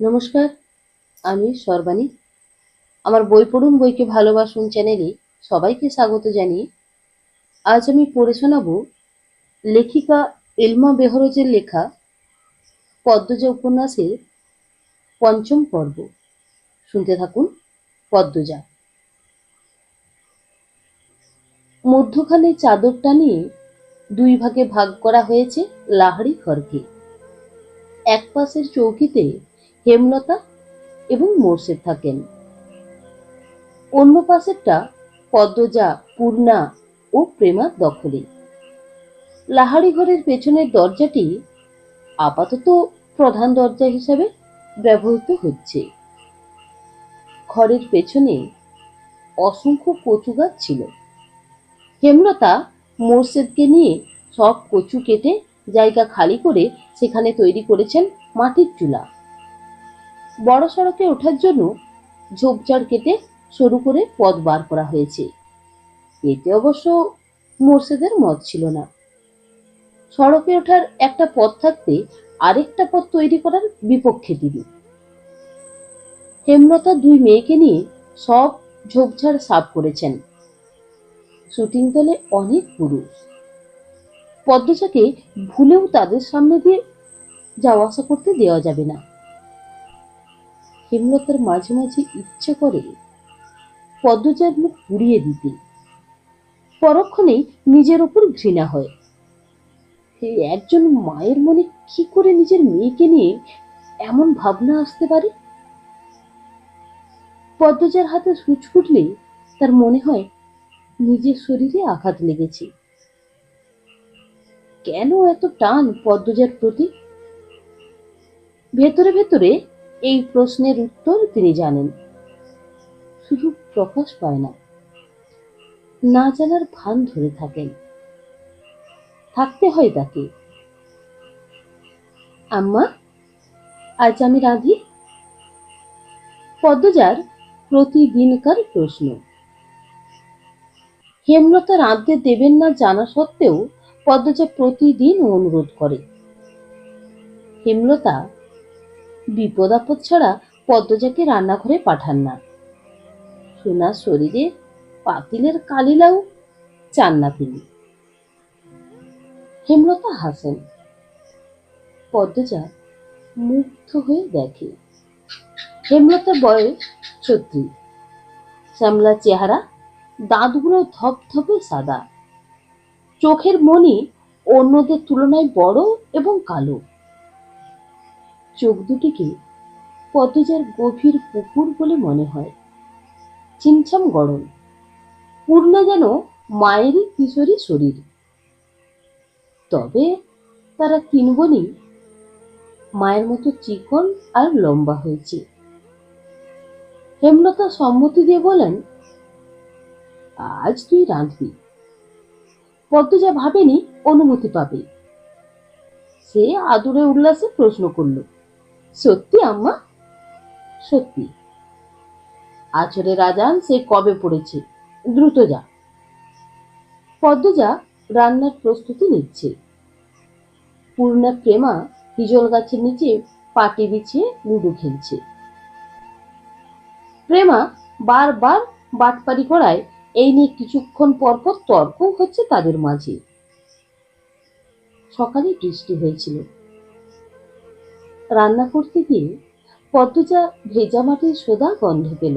নমস্কার, আমি সর্বাণী। আমার বই পড়ুন, বইকে ভালোবাসুন চ্যানেলে সবাইকে স্বাগত জানিয়ে আজ আমি পড়ে শোনাবো লেখিকা এলমা বেহরজের লেখা পদ্মজা উপন্যাসের পঞ্চম পর্ব। শুনতে থাকুন পদ্মজা। মধ্যখানে চাদর টানিয়ে দুই ভাগে ভাগ করা হয়েছে লাহাড়ি ঘরকে এক পাশের চৌকিতে হেমলতা এবং মোর্শেদ থাকেন। অন্য পাশেরটা পদ্মজা, পূর্ণা ও প্রেমার দখলে। লাহাড়ি ঘরের পেছনের দরজাটি আপাতত প্রধান দরজা হিসাবে ব্যবহৃত হচ্ছে। ঘরের পেছনে অসংখ্য কচু গাছ ছিল। হেমলতা মোর্শেদকে নিয়ে সব কচু কেটে জায়গা খালি করে সেখানে তৈরি করেছেন মাটির চুলা। বড় সড়কে ওঠার জন্য ঝোপঝাড় কেটে সরু করে পথ বার করা হয়েছে। এতে অবশ্য মোর্শেদের মত ছিল না। সড়কে ওঠার একটা পথ থাকতে আরেকটা পথ তৈরি করার বিপক্ষে তিনি। হেমলতা দুই মেয়েকে নিয়ে সব ঝোপঝাড় সাফ করেছেন। শুটিং দলে অনেক পুরুষ। পদ্মজাকে ভুলেও তাদের সামনে দিয়ে যাওয়া আসা করতে দেওয়া যাবে না। হেমলতার মাঝে মাঝে ইচ্ছে করে পদ্মজার মুখ পুড়িয়ে দিতে পরক্ষণেই নিজের ওপর ঘৃণা হয়। একজন মায়ের মনে কি করে নিজের মেয়েকে নিয়ে এমন ভাবনা আসতে পারে? পদ্মজার হাতে সুচ ফুটলে তার মনে হয় নিজের শরীরে আঘাত লেগেছে। কেন এত টান পদ্মজার প্রতি? ভেতরে ভেতরে এই প্রশ্নের উত্তর তিনি জানেন। শুধু প্রকাশ পায় না না জানার ভান ধরে থাকেন। থাকতে হয় তাকে। আম্মা, আজ আমি রাঁধি? পদ্মজার প্রতিদিনকার প্রশ্ন। হেমলতা রাঁধতে দেবেন না জানা সত্ত্বেও পদ্মজা প্রতিদিন অনুরোধ করে। হেমলতা বিপদ আপদ ছাড়া পদ্মজাকে রান্নাঘরে পাঠান না। সোনার শরীরে পাতিলের কালিলাও চান না তিনি হেমলতা হাসেন। পদ্মজা মুগ্ধ হয়ে দেখে। হেমলতার বয়স ছত্রিশ। শ্যামলা চেহারা দাঁতগুলো ধপধপে সাদা। চোখের মনি অন্যদের তুলনায় বড় এবং কালো। চোখ দুটিকে পদ্মজার গভীর পুকুর বলে মনে হয়। চিমছাম গরম। পূর্ণা যেন মায়েরই কিশোরী শরীর। তবে তারা তিন বোনই মায়ের মতো চিকন আর লম্বা হয়েছে। হেমলতা সম্মতি দিয়ে বলেন, আজ তুই রাঁধবি। পদ্মজা ভাবেনি অনুমতি পাবে। সে আদুরে উল্লাসে প্রশ্ন করল। সত্যি, আম্মা? সত্যি। আছরে রাজান, সে কবে পড়েছে? দ্রুত যা। পদ্মজা রান্নার প্রস্তুতি নিচ্ছে। পূর্ণা প্রেমা হিজল গাছের নিচে পাটি বিছিয়ে লুডো খেলছে। প্রেমা বারবার বাটপারি করায় এই নিয়ে কিছুক্ষণ পরপর তর্ক হচ্ছে তাদের মাঝে। সকালে বৃষ্টি হয়েছিল। রান্না করতে গিয়ে পদ্মজা ভেজা মাটির সোদা গন্ধ পেল।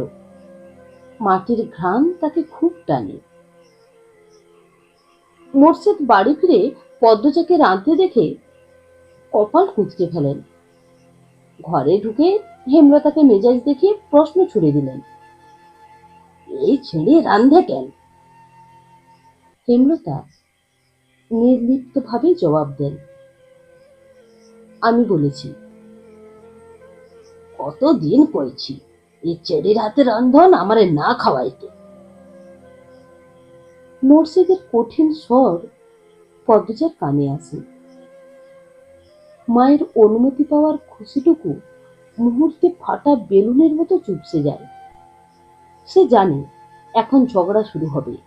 মাটির ঘ্রাণ তাকে খুব টানে। মোর্শেদ বাড়ি ফিরে পদ্মজাকে রাঁধতে দেখে কপাল কুঁচকে ফেলেন। ঘরে ঢুকে হেমলতাকে মেজাজ দেখিয়ে প্রশ্ন ছুড়ে দিলেন, এই ছেলে রান্ধে কেন? হেমলতা নির্লিপ্ত ভাবে জবাব দেন, আমি বলেছি কতদিন কইছি? এই ছেলের হাতে রান্ধন আমারে না খাওয়াইতে। মোর্শেদের কঠিন স্বর পদ্মজার কানে আসে। মায়ের অনুমতি পাওয়ার খুশিটুকু মুহূর্তে ফাটা বেলুনের মতো চুপসে যায়। সে জানে এখন ঝগড়া শুরু হবে।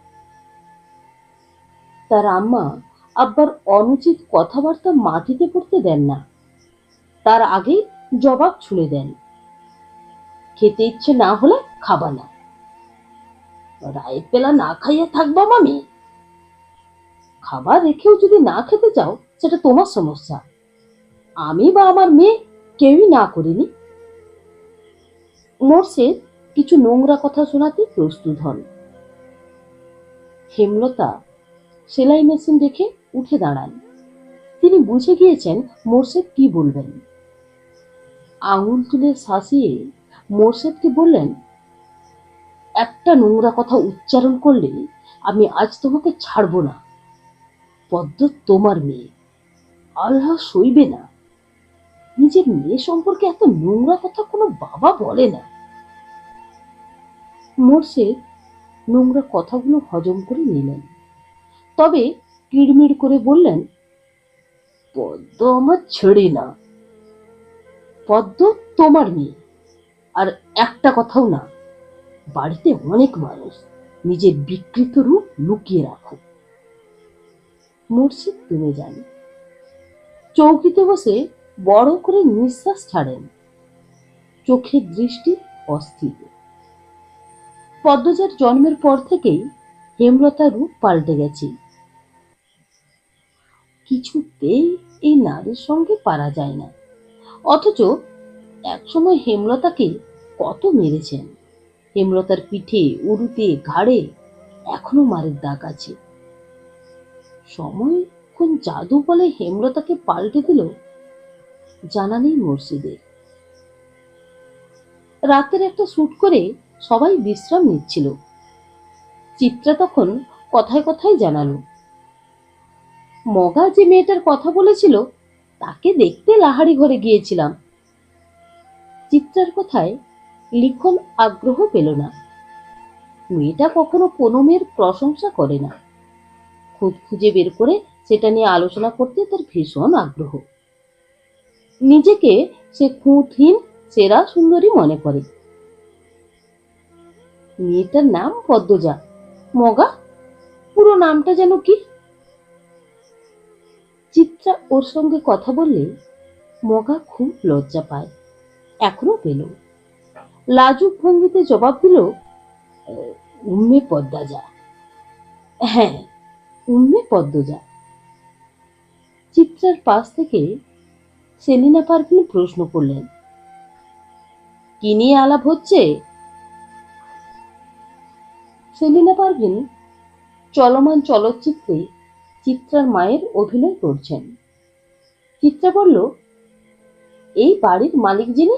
তার আম্মা আব্বার অনুচিত কথাবার্তা মাটিতে পড়তে দেন না। তার আগেই জবাব ছুড়ে দেন। খেতে ইচ্ছে না হলে খাবা না। রায়ের পেলা না খাইয়া থাকবা মামি। খাবার রেখেও যদি না খেতে চাও, সেটা তোমার সমস্যা। আমি বা আমার মেয়ে কেউই না করিনি। মোর্শেদ কিছু নোংরা কথা শোনাতে প্রস্তুত হন। হেমলতা সেলাই মেশিন রেখে উঠে দাঁড়ান। তিনি বুঝে গিয়েছেন মোর্শেদ কি বলবেন। আঙুল তুলে শাসিয়ে মোর্শেদকে বললেন? একটা নোংরা কথা উচ্চারণ করলে আমি আজ তোমাকে ছাড়বো না। পদ্ম তোমার মেয়ে। আল্লাহ সইবে না। নিজের মেয়ে সম্পর্কে এত নোংরা কথা কোনো বাবা বলে না। মোর্শেদ নোংরা কথাগুলো হজম করে নিলেন। তবে কিড়মিড় করে বললেন, পদ্ম আমার ছেড়ে না। পদ্ম তোমার মেয়ে। আর একটা কথাও না, বাড়িতে অনেক মানুষ নিজের বিকৃত রূপ লুকিয়ে রাখো। মুর্শিদ তুমি যান চৌকিতে বসে বড় করে নিঃশ্বাস ছাড়েন। চোখের দৃষ্টি অস্থির। পদ্মজার জন্মের পর থেকেই হেমলতার রূপ পাল্টে গেছে। কিছুতেই এই নারীর সঙ্গে পারা যায় না, অথচ একসময় হেমলতাকে কত মেরেছেন? হেমলতার পিঠে, উরুতে, ঘাড়ে এখনও মারের দাগ আছে। সময় কোন জাদু বলে হেমলতাকে পাল্টে দিল? জানা নেই মসজিদের রাতের একটা শুট করে সবাই বিশ্রাম নিচ্ছিল। চিত্রা তখন কথায় কথায় জানালো, মগা যে মেয়েটার কথা বলেছিল, তাকে দেখতে লাহারি ঘরে গিয়েছিলাম। চিত্রার কথায় লিখন আগ্রহ পেল না। মেয়েটা কখনো কোনো মেয়ের প্রশংসা করে না। খুঁজ খুঁজে বের করে সেটা নিয়ে আলোচনা করতে তার ভীষণ আগ্রহ। নিজেকে সে খুঁতহীন সেরা, সুন্দরী মনে করে। মেয়েটার নাম পদ্মজা। মগা, পুরো নামটা যেন কি? চিত্রা ওর সঙ্গে কথা বললে মগা খুব লজ্জা পায়। এখনও পেল। লাজুক ভঙ্গিতে জবাব দিল "আহ, উম্মে পদ্মাজা। হ্যাঁ উম্মে পদ্মজা। চিত্রার পাশ থেকে সেলিনা পারভিন প্রশ্ন করলেন কি নিয়ে আলাপ হচ্ছে? সেলিনা পারভিন চলমান চলচ্চিত্রে চিত্রার মায়ের অভিনয় করছেন। চিত্রা বলল এই বাড়ির মালিক যিনি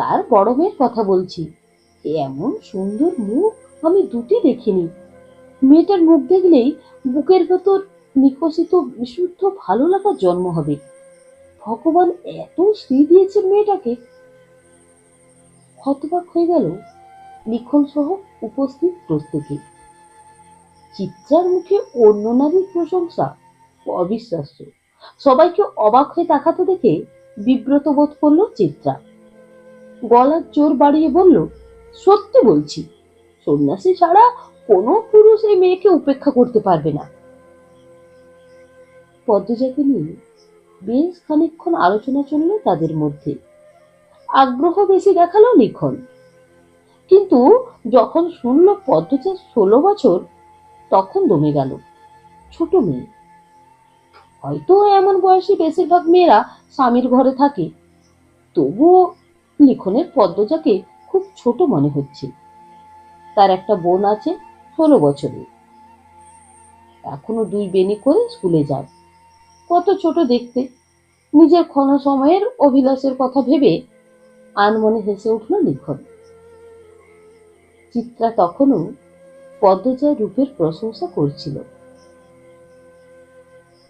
তার বড় মেয়ের কথা বলছি? এমন সুন্দর মুখ আমি দুটি দেখিনি। মেয়েটার মুখ দেখলেই বুকের ভেতর নিকশিত বিশুদ্ধ ভালো লাগার জন্ম হবে। ভগবান এত শ্রী দিয়েছেন মেয়েটাকে। হতবাক হয়ে গেল লিখন সহ উপস্থিত প্রত্যেকে। চিত্রার মুখে অন্য নারীর প্রশংসা অবিশ্বাস্য। সবাইকে অবাক হয়ে তাকাতে দেখে বিব্রত বোধ করল চিত্রা। গলার জোর বাড়িয়ে বলল, সত্যি বলছি, সন্ন্যাসী ছাড়া কোনো পুরুষ এই মেয়েকে উপেক্ষা করতে পারবে না। পদ্মজাকে নিয়ে বেশ খানিকক্ষণ আলোচনা চলল তাদের মধ্যে। আগ্রহ বেশি দেখাল লিখন কিন্তু যখন শুনল পদ্মজা ষোলো বছর, তখন দমে গেল ছোট মেয়ে। হয়তো এমন বয়সী বেশিরভাগ মেয়েরা স্বামীর ঘরে থাকে, তবুও লিখনের পদ্মজাকে খুব ছোট মনে হচ্ছে। তার একটা বোন আছে ষোলো বছরের। এখনও দুই বেনি করে স্কুলে যায়। কত ছোট দেখতে। নিজের ক্ষণ সময়ের অভিলাষের কথা ভেবে আনমনে হেসে উঠল লিখন। চিত্রা তখনও পদ্মজার রূপের প্রশংসা করছিল।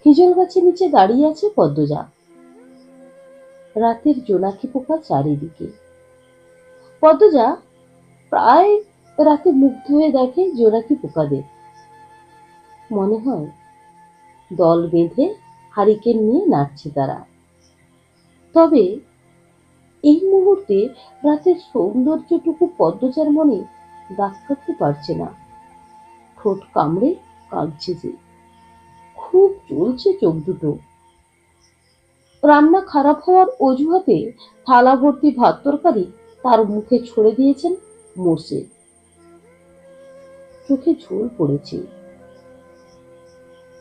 হিজল গাছের নিচে দাঁড়িয়ে আছে পদ্মজা। রাতের জোনাকি পোকা চারিদিকে। পদ্মজা প্রায় রাতে মুগ্ধ হয়ে দেখে জোনাকি পোকাদের। মনে হয় দল বেঁধে হারিকেন নিয়ে নাচছে তারা। তবে এই মুহূর্তে রাতের সৌন্দর্যটুকু পদ্মজার মনে দাগ কাটতে পারছে না। ঠোঁট কামড়ে কাঁদছে যে। খুব চলছে চোখ দুটো। রান্না খারাপ হওয়ার অজুহাতে থালা ভর্তি ভাত তরকারি তার মুখে ছড়ে দিয়েছেন মোর্শেদ চোখে ঝোল পড়েছে।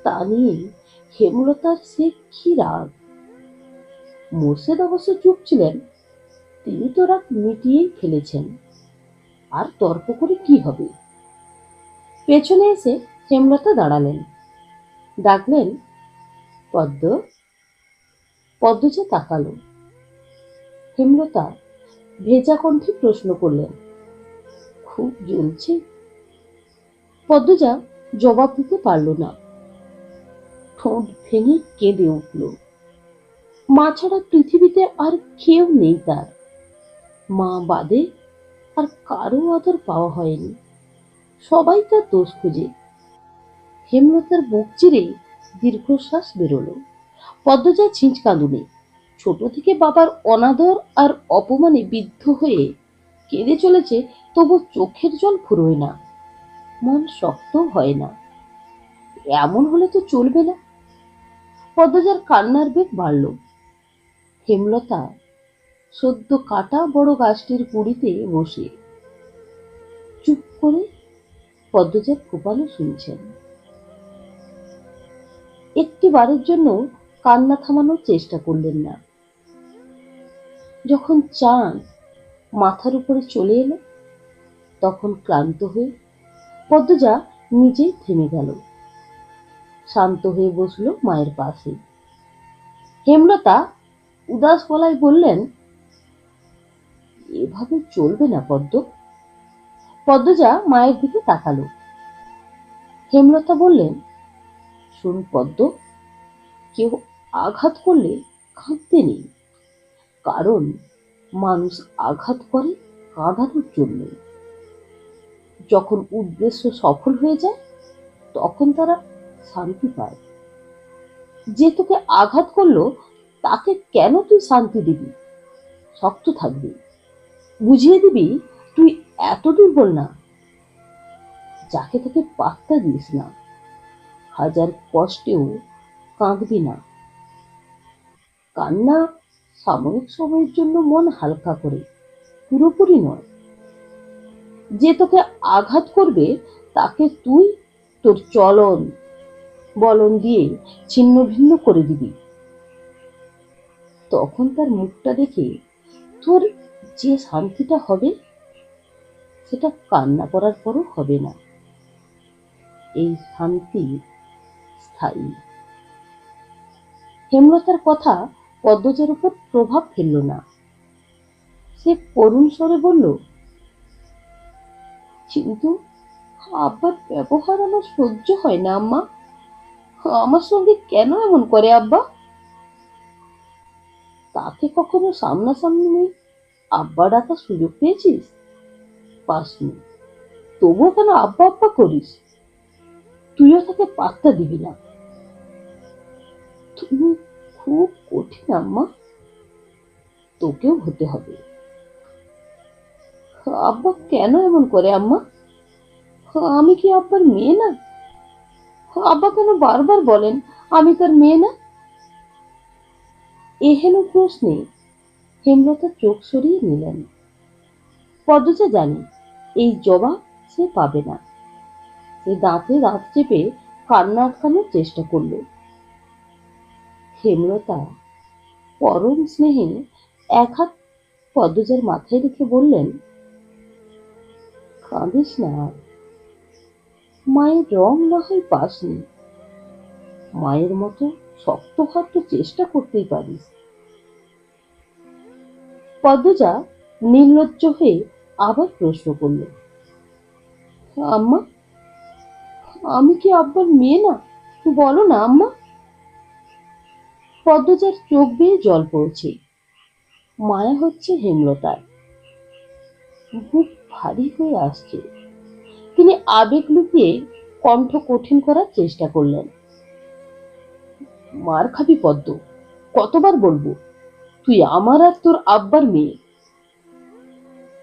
তা নিয়ে হেমলতার সে কি রাগ? মোর্শেদ অবশ্য চুপ ছিলেন। তিনি তো রাগ মিটিয়েই ফেলেছেন। আর তর্ক করে কি হবে? পেছনে এসে হেমলতা দাঁড়ালেন। ডাকলেন, পদ্ম পদ্মজা তাকালো। হেমলতা ভেজা কণ্ঠে প্রশ্ন করলেন, খুব জ্বলছে? পদ্মজা জবাব দিতে পারল না। ঠোঁট ভেঙে কেঁদে উঠল। মা ছাড়া পৃথিবীতে আর কেউ নেই তার। মা বাদে আর কারও আদর পাওয়া হয়নি। সবাই তার দোষ খুঁজে। হেমলতার বুক চিরে দীর্ঘশ্বাস বেরোলো। পদ্মজা ছিঁচ কাঁদুনি। ছোট থেকে বাবার অনাদর আর অপমানে বিদ্ধ হয়ে কেঁদে চলেছে, তবু চোখের জল ফুরোয় না। মন শক্ত হয় না। এমন হলে তো চলবে না। পদ্মজার কান্নার বেগ বাড়ল। হেমলতা সদ্য কাটা বড় গাছটির গুড়িতে বসে। চুপ করে পদ্মজার কোপালো শুনছেন। একটি বারের জন্য কান্না থামানোর চেষ্টা করলেন না। যখন চাঁদ মাথার উপরে চলে এলো, তখন ক্লান্ত হয়ে পদ্মজা নিজেই থেমে গেল। শান্ত হয়ে বসল মায়ের পাশে। হেমলতা উদাস গলায় বললেন, এভাবে চলবে না পদ্ম। পদ্মজা মায়ের দিকে তাকালো। হেমলতা বললেন, শুন পদ্ম, কেউ আঘাত করলে কাঁদতে নেই। কারণ মানুষ আঘাত করে কাঁদানোর জন্য। যখন উদ্দেশ্য সফল হয়ে যায়, তখন তারা শান্তি পায়। যে তোকে আঘাত করল, তাকে কেন তুই শান্তি দিবি? শক্ত থাকবি। বুঝিয়ে দিবি, তুই এত দুর্বল না। যাকে তাকে পাত্তা দিস না। হাজার কষ্টেও কাঁদবি না। কান্না সাময়িক সময়ের জন্য মন হালকা করে, পুরোপুরি নয়। যে তোকে আঘাত করবে, তাকে তুই তোর চলন বলন দিয়ে ছিন্ন ভিন্ন করে দিবি। তখন তার মুখটা দেখে তোর যে শান্তিটা হবে, সেটা কান্না করার পরও হবে না। এই শান্তি স্থায়ী। হেমলতার কথা পদ্মজার উপর প্রভাব ফেলল না। সে করুণ স্বরে বলল কিন্তু আব্বার ব্যবহার আমার সহ্য হয় না, আম্মা। আমার সঙ্গে কেন এমন করে, আব্বা? তাকে কখনো সামনাসামনি আব্বা ডাকার সুযোগ পেয়েছিস? পাসনি। তবুও কেন আব্বা আব্বা করিস? তুইও তাকে পাত্তা দিবি না। তুমি খুব কঠিন, আম্মা। তোকেও হতে হবে। আব্বা কেন এমন করে, আম্মা? আমি কি আব্বার মেয়ে না? আব্বা কেন বারবার বলেন, আমি তার মেয়ে না? এহেন প্রশ্নে হেমলতা চোখ সরিয়ে নিলেন। পদ্মজা জানি, এই জবাব সে পাবে না। সে দাঁতে দাঁত চেপে কান্না আটকানোর চেষ্টা করল। হেমলতা। পরম স্নেহে এক হাত পদ্মজার মাথায় রেখে বললেন, কাঁদিস না। মায়ের রং না হয় পাসনি মায়ের মতো শক্ত হওয়ার তো চেষ্টা করতেই পারিস পদ্মজা নির্লজ্জ হয়ে আবার প্রশ্ন করল, আম্মা, আমি কি আব্বার মেয়ে না? বলো না আম্মা। পদ্মজার চোখ বেয়ে জল পড়ছে। মায়া হচ্ছে হেমলতার। বুক ভারী হয়ে আসছে। তিনি আবেগ লুকিয়ে কণ্ঠ কঠিন করার চেষ্টা করলেন। মার খাবি পদ্ম, কতবার বলব, তুই আমার আর তোর আব্বার মেয়ে।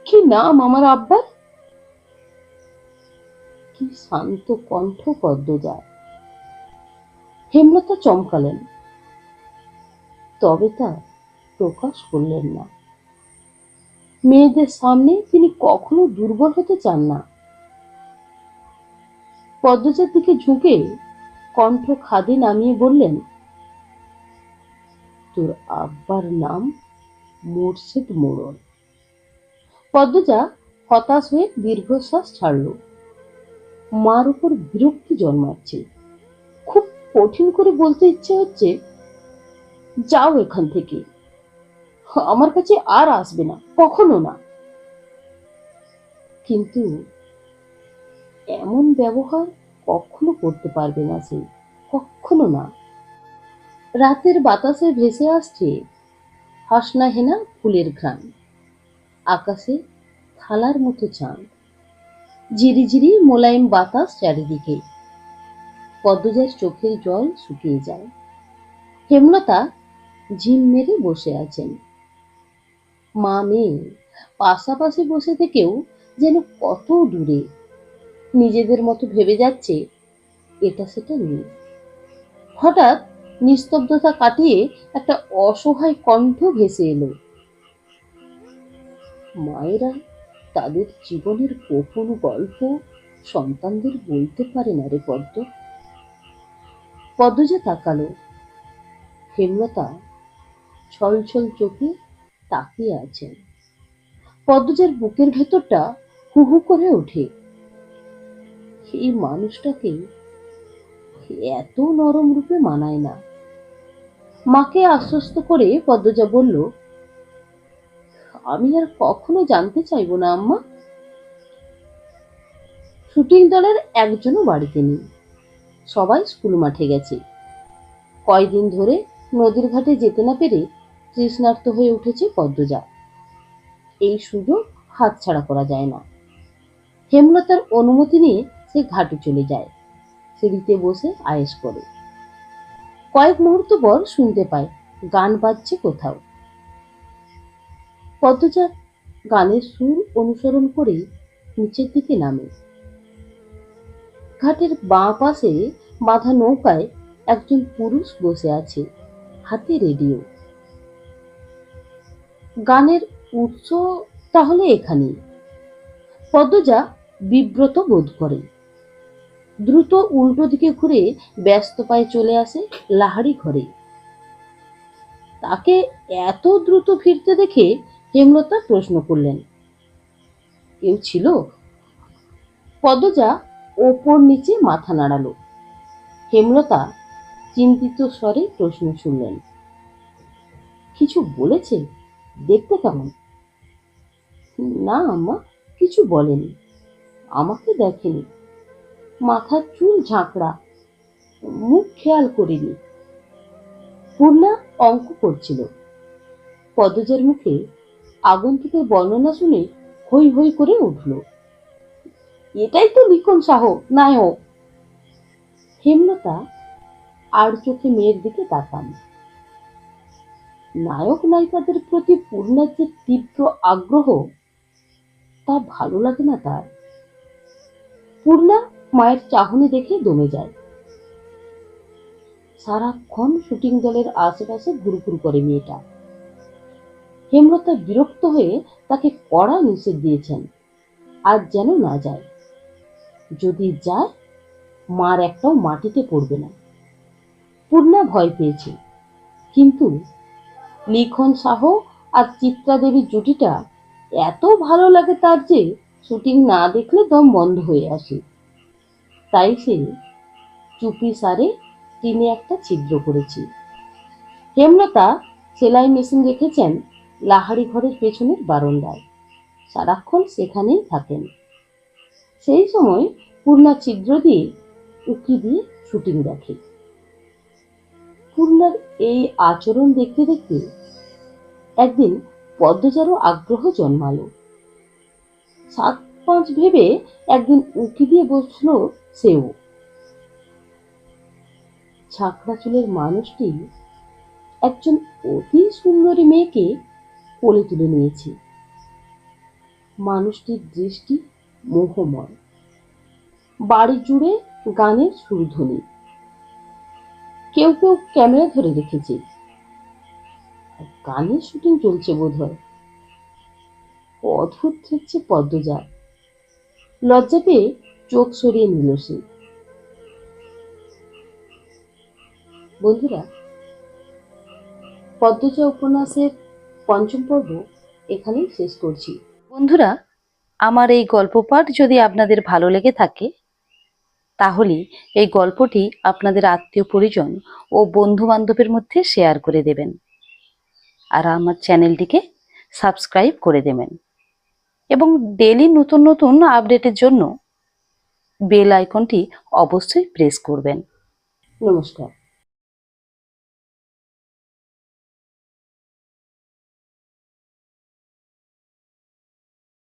কি নাম আমার আব্বার? কি শান্ত কণ্ঠ পদ্ম যায় হেমলতা চমকালেন। তবে তা প্রকাশ করলেন না। মেয়েদের সামনে তিনি কখনো দুর্বল হতে চান না। পদ্মজার দিকে ঝুঁকে কণ্ঠ খাদে নামিয়ে বললেন, তোর আব্বার নাম মোর্শেদ মোড়ল। পদ্মজা হতাশ হয়ে দীর্ঘশ্বাস ছাড়ল। মার উপর বিরক্তি জন্মাচ্ছে। খুব কঠিন করে বলতে ইচ্ছে হচ্ছে যাও এখান থেকে। আমার কাছে আর আসবে না, কখনো না। কিন্তু এমন ব্যবহার কখনো করতে পারবে না সে, কখনো না। রাতের বাতাসে ভেসে আসছে হাসনা হেনা ফুলের ঘ্রাণ। আকাশে থালার মতো চাঁদ। ঝিরিঝিরি মোলায়েম বাতাস চারিদিকে। পদ্মজার চোখের জল শুকিয়ে যায়। হেমলতা ঝিম মেরে বসে আছেন। মা মেয়ে, পাশাপাশি বসে থেকেও যেন কত দূরে। নিজেদের মতো ভেবে যাচ্ছে, এটা সেটা নেই। হঠাৎ নিস্তব্ধতা কাটিয়ে একটা অসহায় কণ্ঠ ভেসে এলো। মায়েরা তাদের জীবনের গোপন গল্প সন্তানদের বলতে পারে না রে পদ্ম। পদ্মজা তাকালো। হেমলতা ছলছল চোখে তাকিয়ে আছেন। পদ্মজার বুকের ভেতরটা হু হু করে ওঠে। এই মানুষটাকে এত নরম রূপে মানায় না। মাকে আশ্বস্ত করে পদ্মজা বলল, আমি আর কখনো জানতে চাইব না, আম্মা। শুটিং দলের একজনও বাড়িতে নেই। সবাই স্কুল মাঠে গেছে। কয়দিন ধরে নদীর ঘাটে যেতে না পেরে তৃষ্ণার্ত হয়ে উঠেছে পদ্মজা। এই সুযোগ হাতছাড়া করা যায় না। হেমলতার অনুমতি নিয়ে সে ঘাটে চলে যায়। সিঁড়িতে বসে আয়েস করে। কয়েক মুহূর্ত পর শুনতে পায়, গান বাজছে কোথাও। পদ্মজা গানের সুর অনুসরণ করে নিচের দিকে নামে। ঘাটের বাঁ পাশে বাঁধা নৌকায় একজন পুরুষ বসে আছে, হাতে রেডিও। গানের উৎস তাহলে এখানেই। পদ্মজা বিব্রত বোধ করে দ্রুত উল্টো দিকে ঘুরে ব্যস্ত পায়ে চলে আসে লাহারি ঘরে। তাকে এত দ্রুত ফিরতে দেখে হেমলতা প্রশ্ন করলেন, কেউ ছিল? পদজা ওপর নিচে মাথা নাড়ালো। হেমলতা চিন্তিত স্বরে প্রশ্ন শুনলেন, কিছু বলেছে? দেখতে কেমন? না, আম্মা, কিছু বলেনি। আমাকে দেখেনি। মাথার চুল ঝাঁকড়া। মুখ খেয়াল করিনি। পূর্ণা অঙ্ক করছিল। পদজের মুখে আগন্তুকের বর্ণনা শুনে হই হই করে উঠল। এটাই তো লিখন সাহ নায়ক। হেমলতা আর চোখে মেয়ের দিকে তাকান। নায়ক নায়িকাদের প্রতি পূর্ণার যে তীব্র আগ্রহ, তা ভালো লাগে না তার। পূর্ণা মায়ের চাহনি দেখে দমে যায়। সারাক্ষণ শুটিং দলের আশেপাশে ঘুরঘুর করে মেয়েটা। হেমলতা বিরক্ত হয়ে তাকে কড়া নিষেধ দিয়েছেন আর যেন না যায়। যদি যায়, মার একটাও মাটিতে পড়বে না। পূর্ণা ভয় পেয়েছে, কিন্তু লিখন শাহ আর চিত্রা দেবীর জুটিটা এত ভালো লাগে তার যে শুটিং না দেখলে দম বন্ধ হয়ে আসে। তাই সে চুপি সারে টিনে একটা ছিদ্র করেছি। হেমলতা সেলাই মেশিন রেখেছেন লাহারি ঘরের পেছনের বারান্দায়। সারাক্ষণ সেখানেই থাকেন। সেই সময় পূর্ণা ছিদ্র দিয়ে উকি দিয়ে শুটিং দেখে। পূর্ণার এই আচরণ দেখতে দেখতে একদিন পদ্মজারও আগ্রহ জন্মালো। সাত পাঁচ ভেবে একদিন উঁকি দিয়ে বসল সেও। ছাকড়া চুলের মানুষটি একজন অতি সুন্দরী মেয়েকে কোলে তুলে নিয়েছে। মানুষটির দৃষ্টি মোহময়। বাড়ি জুড়ে গানের সুরধ্বনি। কেউ কেউ ক্যামেরা ধরে রেখেছে গানের শুটিং চলছে বোধ হয় অদ্ভুত ঠেকছে পদ্মজা লজ্জা পেয়ে চোখ সরিয়ে নিল সে। বন্ধুরা, পদ্মজা উপন্যাসের পঞ্চম পর্ব এখানেই শেষ করছি। বন্ধুরা, আমার এই গল্প পাঠ যদি আপনাদের ভালো লেগে থাকে, তাহলে এই গল্পটি আপনাদের আত্মীয় পরিজন ও বন্ধু বান্ধবের মধ্যে শেয়ার করে দেবেন। আর আমার চ্যানেলটিকে সাবস্ক্রাইব করে দেবেন। এবং ডেলি নতুন নতুন আপডেটের জন্য বেল আইকনটি অবশ্যই প্রেস করবেন। নমস্কার।